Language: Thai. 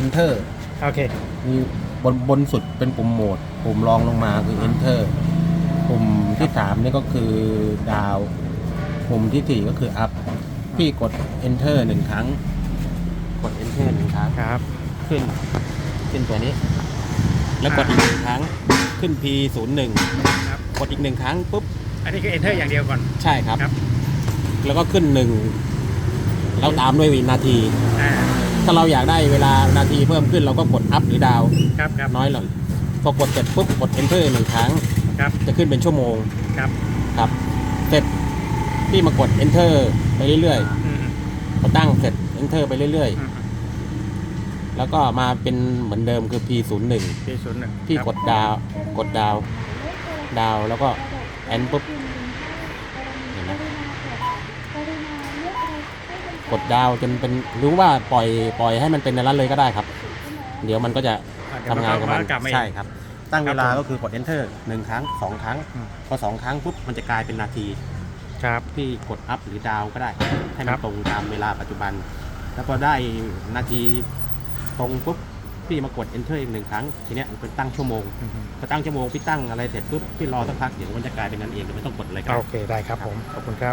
enter โอเค มีบนบนสุดเป็นปุ่มโหมด ปุ่มรองลงมาคือ enter ปุ่มที่สามนี่ก็คือดาวปุ่มที่สี่ก็คือ up พี่กด enter หนึ่งครั้ง กด enter หนึ่งครั้ง ครับ ขึ้น ขึ้นตัวนี้ แล้วกดอีกหนึ่งครั้ง ขึ้น P 0 1ครับ กดอีกหนึ่งครั้งปุ๊บ อันนี้คือ enter อย่างเดียวก่อน ใช่ครับ ครับ แล้วก็ขึ้นหนึ่งแล้วตามด้วยวินาที อ่า ถ้าเราอยากได้เวลานาทีเพิ่มขึ้นเราก็กด up หรือ down ครับครับน้อยลงพอกดเสร็จปุ๊บกด enter หนึ่งครั้ง ครับจะขึ้นเป็นชั่วโมงครับครับ เสร็จพี่มากด enter ไปเรื่อยอืมๆพอตั้งเสร็จ enter ไปเรื่อย อืมๆ แล้วก็มาเป็นเหมือนเดิมคือ P 0 1 ปีศูนย์หนึ่งพี่กดดาวกดดาว ดาวแล้วก็แอนปุ๊บ กดดาวจนเป็นรู้ว่าปล่อยปล่อยให้มันเป็นในนั้นเลยก็ได้ครับ เดี๋ยวมันก็จะทำงานกับมันกลับมาใช่ครับ ตั้งเวลาครับผมก็คือกด enter หนึ่งครั้งสองครั้ง อืม พอสองครั้งปุ๊บมันจะกลายเป็นนาที ครับ พี่กด up หรือ down ก็ได้ ให้คมัรันบ ตรงตามเวลาปัจจุบัน แล้วพอได้นาทีตรงปุ๊บพี่มากด enter อีกหนึ่งครั้งทีเนี้ยมันเป็นตั้งชั่วโมงอืมพอตั้งชั่วโมงพี่ตั้งอะไรเสร็จปุ๊บพี่รอสักพักเดี๋ยวมันจะกลายเป็นนั้นเองเดี๋ยวไม่ต้องกดอะไรกันโอเคได้ครับผมขอบคุณครับ